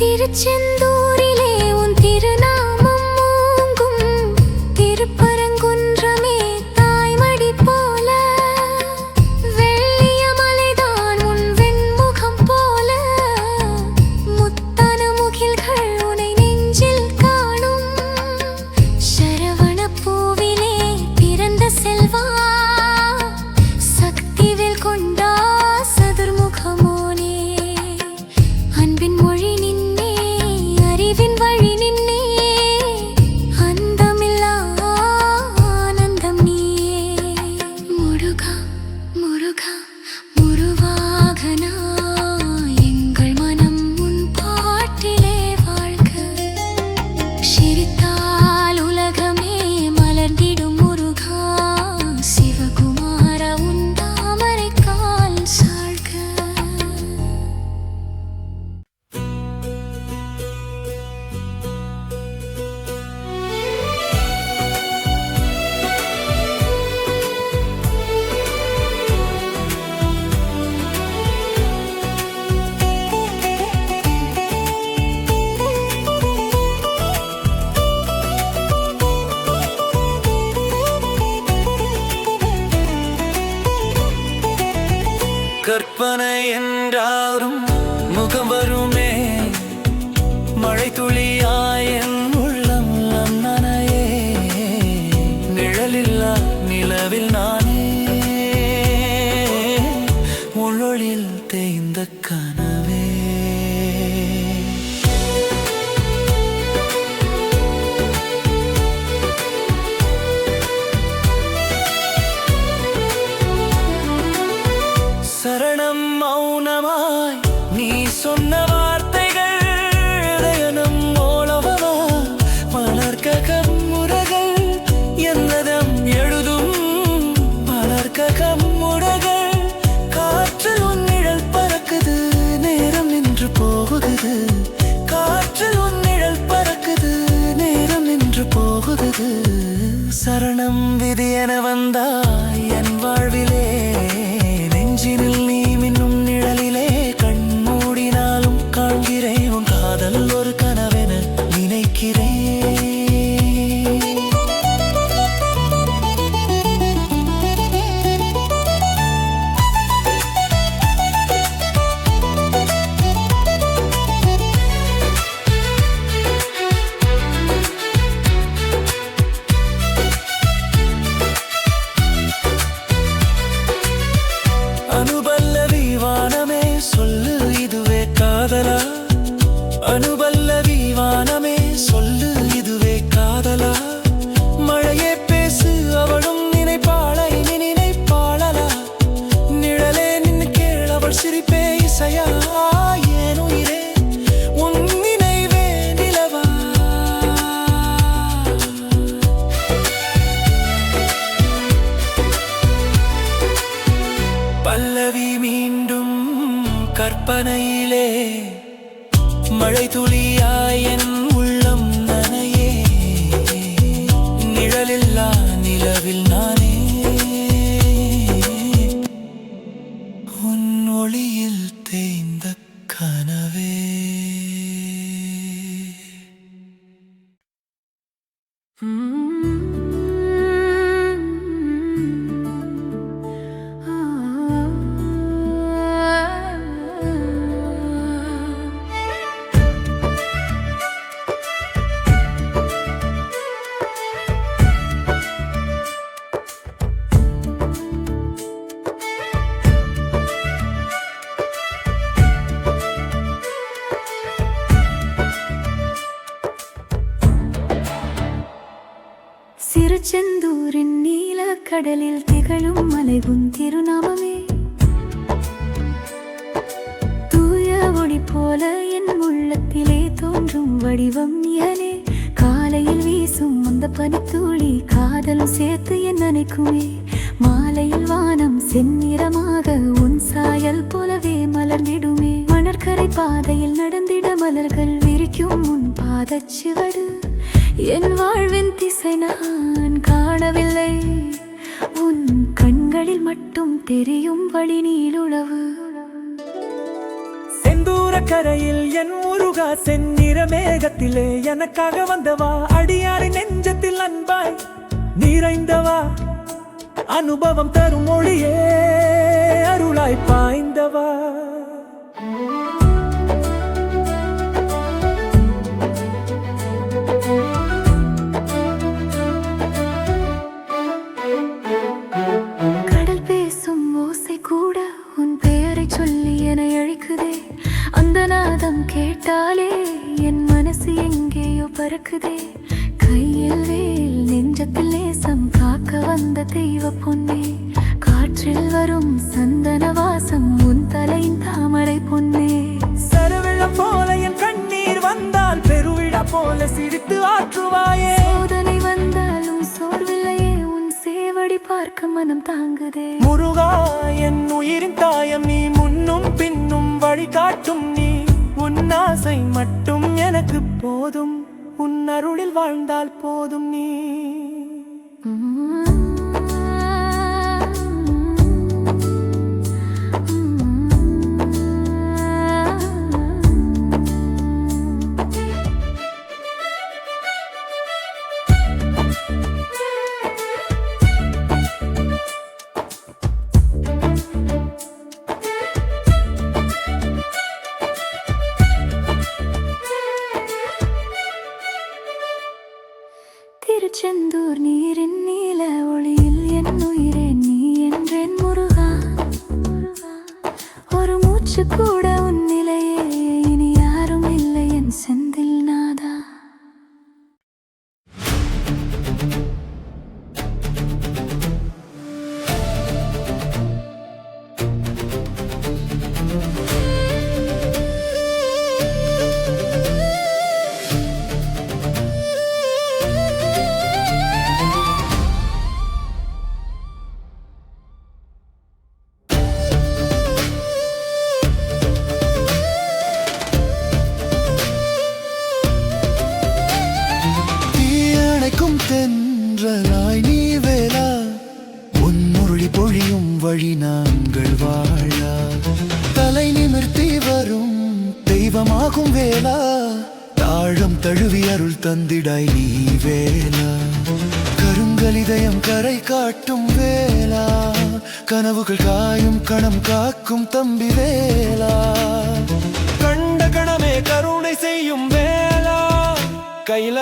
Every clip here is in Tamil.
திருச்செந்தூரிலே உன் திரு மழை துளியா நின்று போகுது. காற்றில் உன் நிழல் பறக்குது. நேரம் நின்று போகுது. சரணம் விதி என வந்தாய். என் வாழ்விலே கற்பனையிலே மழை துளியாய் என் உள்ளம் நனையே. நிழலில்லா நிலவில் நானே. உன் ஒளியில் தேய்ந்த கனவே. போல என் உள்ளத்திலே தோன்றும் வடிவம் நீயனே காலையில் வீசும் அந்த பனித்தூளி காதலும் சேர்த்து என் நினைக்குமே மாலையில் வானம் செந்நிறமாக உன் சாயல் போலவே மலர்ந்திடுமே. மணற்கரை பாதையில் நடந்திட மலர்கள் விரிக்கும் உன் பாதச்சுவடு என் வாழ்வின் திசை நான் காணவில்லை. உன் கண்களில் மட்டும் தெரியும் வழி நீளுளவு செந்தூர கரையில் என் முருகா செந்நிற மேகத்திலே எனக்காக வந்தவா? அடியாரின் நெஞ்சத்தில் அன்பாய் நிறைந்தவா? அனுபவம் தரும் மொழியே அருளாய் பாய்ந்தவா? கேட்டாலே என் மனசு எங்கேயோ பறக்குதே. கையில் வேல் நெஞ்சத்தில் நேசம் காக்க வந்த தெய்வ பொன்னே. காற்றில் வரும் சந்தன வாசம் உன் தலையின் தாமரை பொன்னே. சரவெள்ளம் போல என் கண்ணீர் வந்தால் பெருவிழா போல சிரித்து ஆற்றுவாயே. சோதனை வந்தாலும் சோர்வில்லையே உன் சேவடி பார்க்க மனம் தாங்குதே. முருகா என் உயிரின் தாயம் நீ முன்னும் பின்னும் வழி காட்டும் நீ உன் ஆசை மட்டும் எனக்கு போதும். உன் அருளில் வாழ்ந்தால் போதும் நீ. मुझको வழி வாழா. தலை நிமிர்த்தி வரும் தெய்வமாகும் வேளா. தாழம் தழுவி அருள் தந்திடாய் நீ வேளா. கருங்கலிதயம் கரை காட்டும் வேளா. கனவுகள் காயும் கணம் காக்கும் தம்பி வேளா. கண்ட கணமே கருணை செய்யும் வேளா. கையில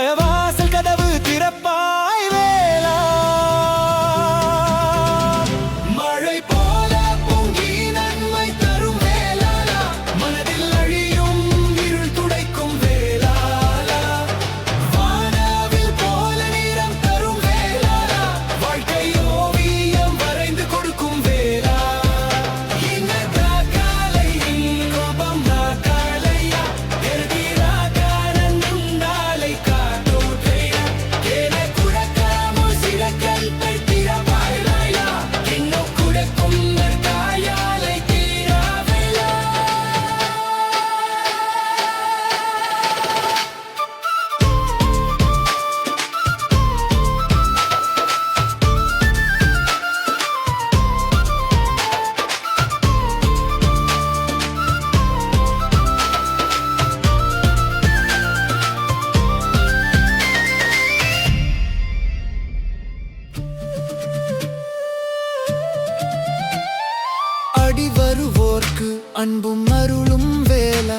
உனக்கு அன்பும் அருளும் வேலா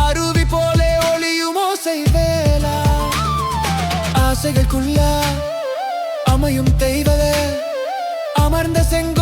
அருவி போலே ஒளியும் ஓசை வேலா ஆசைகளுக்குள்ள அமையும் தெய்வத அமர்ந்த செங்க